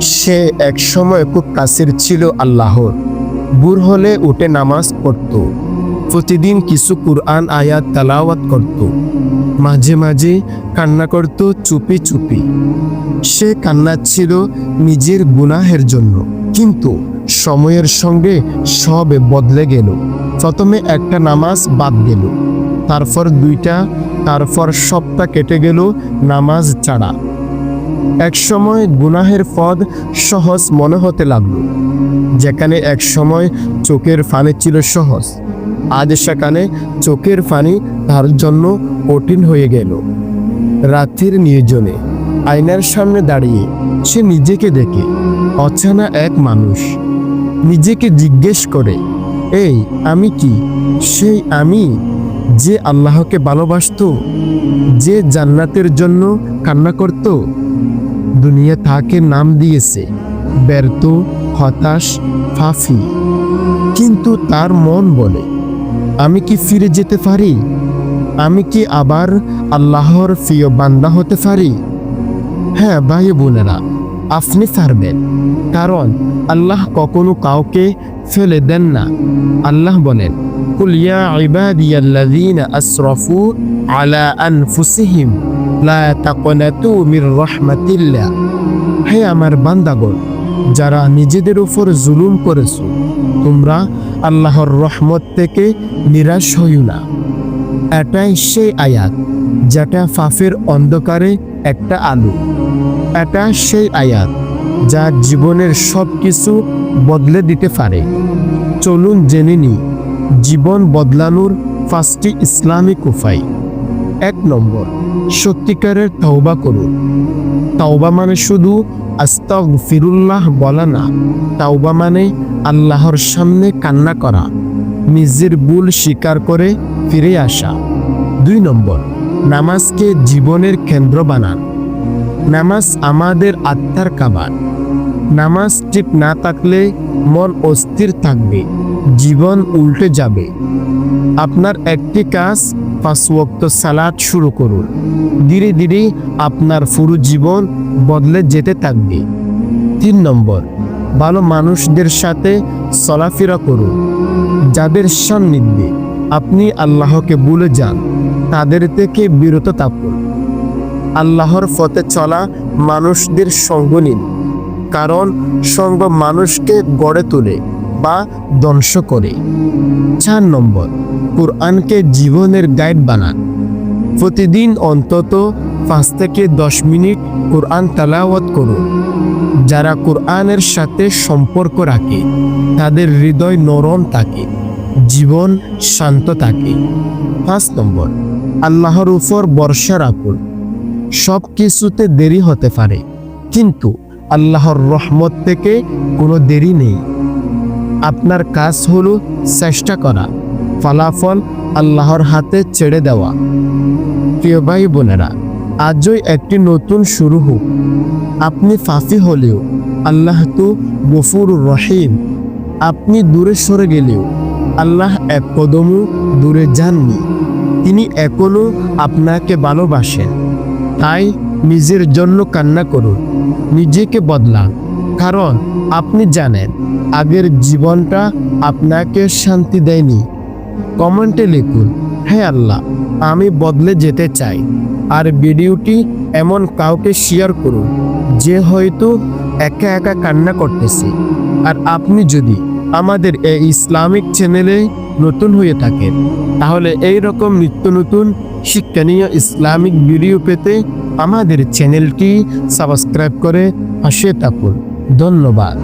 সে একসময় খুব কাছের ছিল আল্লাহর। বুর হলে উঠে নামাজ পড়ত। প্রতিদিন কিছু কুরআন, আয়াত, তালাওয়াত করত। মাঝে মাঝে কান্না করত চুপি চুপি। সে কান্না ছিল নিজের গুনাহের জন্য। কিন্তু সময়ের সঙ্গে সব বদলে গেল। প্রথমে একটা নামাজ বাদ গেল। তারপর দুইটা, তারপর সবটা কেটে গেল নামাজ ছাড়া। একসময় গুনাহের পদ সহজ মনে হতে লাগল, যেখানে একসময় চোখের ফানি ছিল সহজ, আজ সেখানে চোখের ফানি তার জন্য কঠিন হয়ে গেল। রাতের নির্জনে আয়নার সামনে দাঁড়িয়ে সে নিজেকে দেখে অচেনা এক মানুষ, নিজেকে জিজ্ঞেস করে, এই আমি কি? সেই আমি যে আল্লাহকে ভালোবাসতো, যে জান্নাতের জন্য কান্না করত? দুনিয়া তাকে নাম দিয়েছে, ব্যর্থ, হতাশ, ফাফি। কিন্তু তার মন বলে, আমি কি ফিরে যেতে পারি? আমি কি আবার আল্লাহর প্রিয় বান্দা হতে পারি? হ্যাঁ ভাই বোনেরা আপনি পারবেন। কারণ আল্লাহ কখনো কাউকে ফেলে দেন না। আল্লাহ বলেন, কুল ইয়া ইবাদিয়াল্লাযীনা আসরাফু আলা আনফুসিহিম। লা তাকনাতু মির রাহমাতিল্লাহ। হে আমার বান্দাগণ, যারা নিজেদের উপর জুলুম করেছ, তোমরা আল্লাহর রহমত থেকে নিরাশ হইও না। এটাই সেই আয়াত, যেটা ফাফের অন্ধকারে একটা আলো। এটা সেই আয়াত, যা জীবনের সব কিছু বদলে দিতে পারে। চলুন জেনে নি জীবন বদলানোর পাঁচটি ইসলামিক উপায়। এক নম্বর, সত্যিকারের তওবা করুন। তাওবা মানে শুধু আস্তাগ ফিরুল্লাহ বলা না, তাওবা মানে আল্লাহর সামনে কান্না করা, নিজের ভুল স্বীকার করে ফিরে আসা। দুই নম্বর, নামাজকে জীবনের কেন্দ্র বানান। নামাজ আমাদের আত্মার কাবার নামাজ ঠিক না থাকলে মন অস্থির থাকবে, জীবন উল্টে যাবে। আপনার একটি কাজ পাঁচ ওয়াক্ত সালাদ শুরু করুন। ধীরে ধীরে আপনার পুরো জীবন বদলে যেতে থাকবে। তিন নম্বর, ভালো মানুষদের সাথে চলাফেরা করুন। যাদের সান্নিধ্যে আপনি আল্লাহকে ভুলে যান, তাদের থেকে বিরত থাকুন। আল্লাহর পথে চলা মানুষদের সঙ্গ নিন, কারণ সঙ্গ মানুষকে গড়ে তোলে। বা ধ্বংস করে। চার নম্বর, কোরআনকে জীবনের গাইড বানান। প্রতিদিন অন্তত পাঁচ থেকে দশ মিনিট কোরআন তালাওয়াত করুন। যারা কোরআনের সাথে সম্পর্ক রাখে, তাদের হৃদয় নরম থাকে, জীবন শান্ত থাকে। পাঁচ নম্বর, আল্লাহর উপর বর্ষা রাখুন। সব কিছুতে দেরি হতে পারে, কিন্তু আল্লাহর রহমত থেকে কোনো দেরি নেই। আপনার কাজ হল চেষ্টা করা, ফলাফল আল্লাহর হাতে ছেড়ে দেওয়া। প্রিয় ভাই বোনেরা, আজই একটি নতুন শুরু হোক। আপনি ফাফি হলেও, আল্লাহ তো গফুর রহিম। আপনি দূরে সরে গেলেও, আল্লাহ এক কদমও দূরে যাননি। তিনি এখনও আপনাকে ভালোবাসেন। তাই নিজের জন্য কান্না করুন, নিজেকে বদলান। কারণ আপনি জানেন, আগের জীবনটা আপনাকে শান্তি দেয়নি। কমেন্টে লিখুন, হে আল্লাহ, আমি বদলে যেতে চাই। আর ভিডিওটি এমন কাউকে শেয়ার করুন, যে হয়তো একা একা কান্না করতেছে। আর আপনি যদি আমাদের এই ইসলামিক চ্যানেলে নতুন হয়ে থাকেন, তাহলে এই রকম নিত্য নতুন শিক্ষণীয় ইসলামিক ভিডিও পেতে আমাদের চ্যানেলটি সাবস্ক্রাইব করে পাশে থাকুন। ধন্যবাদ।